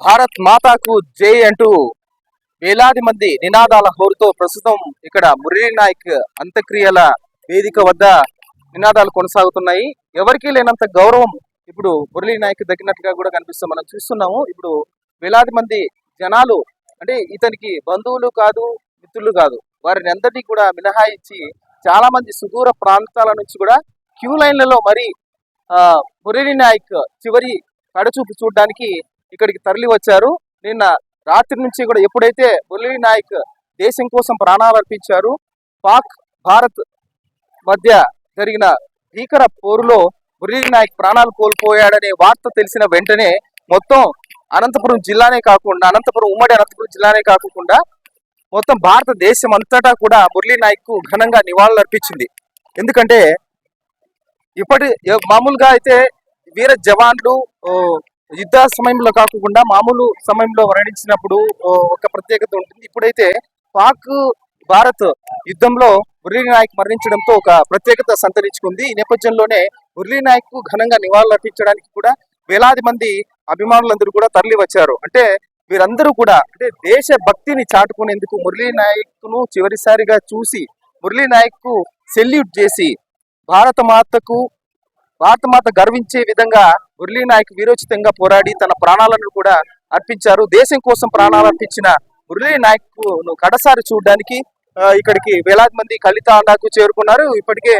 భారత్ మాతాకు జై అంటూ వేలాది మంది నినాదాల హోరుతో ప్రస్తుతం ఇక్కడ మురళీ నాయక్ అంత్యక్రియల వేదిక వద్ద నినాదాలు కొనసాగుతున్నాయి. ఎవరికీ లేనంత గౌరవం ఇప్పుడు మురళీ నాయక్ దక్కినట్టుగా కూడా కనిపిస్తుంది. మనం చూస్తున్నాము ఇప్పుడు వేలాది మంది జనాలు అంటే ఇతనికి బంధువులు కాదు మిత్రులు కాదు వారిని అందరినీ కూడా మినహాయించి చాలా మంది సుదూర ప్రాంతాల నుంచి కూడా క్యూ లైన్లలో మరి మురళీ నాయక్ చివరి కడచూపు చూడడానికి ఇక్కడికి తరలి వచ్చారు. నిన్న రాత్రి నుంచి కూడా ఎప్పుడైతే మురళీ నాయక్ దేశం కోసం ప్రాణాలు అర్పించారు పాక్ భారత్ మధ్య జరిగిన భీకర పోరులో మురళీ నాయక్ ప్రాణాలు కోల్పోయాడనే వార్త తెలిసిన వెంటనే మొత్తం అనంతపురం జిల్లానే కాకుండా అనంతపురం ఉమ్మడి అనంతపురం జిల్లానే కాకుండా మొత్తం భారతదేశం అంతటా కూడా మురళీ నాయక్ ఘనంగా నివాళులు అర్పించింది. ఎందుకంటే ఇప్పటి మామూలుగా అయితే వీర జవాన్లు యుద్ధ సమయంలో కాకుండా మామూలు సమయంలో వర్ణించినప్పుడు ఒక ప్రత్యేకత ఉంటుంది. ఇప్పుడైతే పాక్ భారత్ యుద్ధంలో మురళీ నాయక్ మరణించడంతో ఒక ప్రత్యేకత సంతరించుకుంది. ఈ నేపథ్యంలోనే మురళీ నాయక్కు ఘనంగా నివాళులు అర్పించడానికి కూడా వేలాది మంది అభిమానులందరూ కూడా తరలి వచ్చారు అంటే వీరందరూ కూడా అంటే దేశ భక్తిని చాటుకునేందుకు మురళీ నాయక్ను చివరిసారిగా చూసి మురళీ నాయక్కు సెల్యూట్ చేసి భారత మాతకు భారత మాత గర్వించే విధంగా మురళీ నాయక్ వీరోచితంగా పోరాడి తన ప్రాణాలను కూడా అర్పించారు. దేశం కోసం ప్రాణాలు అర్పించిన మురళీ నాయక్ను కడసారి చూడడానికి ఇక్కడికి వేలాది మంది కలితాండాకు చేరుకున్నారు. ఇప్పటికే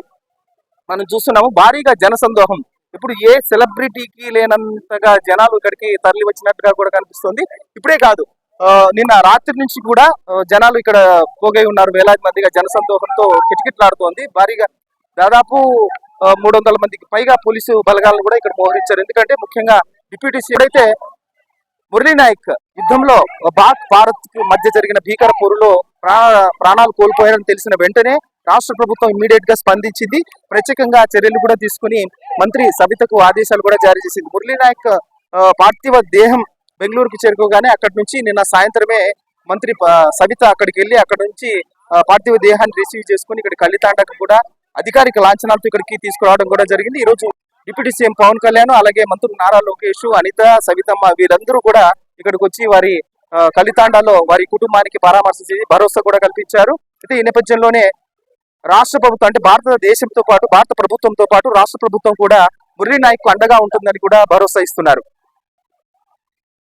మనం చూస్తున్నాము భారీగా జనసందోహం. ఇప్పుడు ఏ సెలబ్రిటీకి లేనంతగా జనాలు ఇక్కడికి తరలి వచ్చినట్టుగా కూడా కనిపిస్తుంది. ఇప్పుడే కాదు నిన్న రాత్రి నుంచి కూడా జనాలు ఇక్కడ పోగై ఉన్నారు. వేలాది మందిగా జనసందోహంతో కిటకిట్లాడుతోంది. భారీగా దాదాపు మూడు వందల మందికి పైగా పోలీసు బలగాలను కూడా ఇక్కడ మోహరించారు. ఎందుకంటే ముఖ్యంగా డిప్యూటీ అయితే మురళీ నాయక్ యుద్ధంలో భారత్ భారత్ మధ్య జరిగిన భీకర పోరులో ప్రాణాలు కోల్పోయారని తెలిసిన వెంటనే రాష్ట్ర ప్రభుత్వం ఇమీడియట్గా స్పందించింది. ప్రత్యేకంగా చర్యలు కూడా తీసుకుని మంత్రి సవితకు ఆదేశాలు కూడా జారీ చేసింది. మురళీ నాయక్ పార్థివ దేహం బెంగళూరుకు చేరుకోగానే అక్కడి నుంచి నిన్న సాయంత్రమే మంత్రి సవిత అక్కడికి వెళ్ళి అక్కడ నుంచి పార్థివ దేహాన్ని రిసీవ్ చేసుకుని ఇక్కడ కళ్ళితాండకు కూడా అధికారిక లాంఛనాలతో ఇక్కడికి తీసుకురావడం కూడా జరిగింది. ఈ రోజు డిప్యూటీ సీఎం పవన్ కళ్యాణ్ అలాగే మంత్రులు నారా లోకేష్ అనిత సవితమ్మ వీరందరూ కూడా ఇక్కడికి వచ్చి వారి కలితాండాలో వారి కుటుంబానికి పరామర్శ చేసి భరోసా కూడా కల్పించారు. అయితే ఈ నేపథ్యంలోనే రాష్ట్ర ప్రభుత్వం అంటే భారతదేశంతో పాటు భారత ప్రభుత్వంతో పాటు రాష్ట్ర ప్రభుత్వం కూడా మురళీ నాయక్ అండగా ఉంటుందని కూడా భరోసా ఇస్తున్నారు.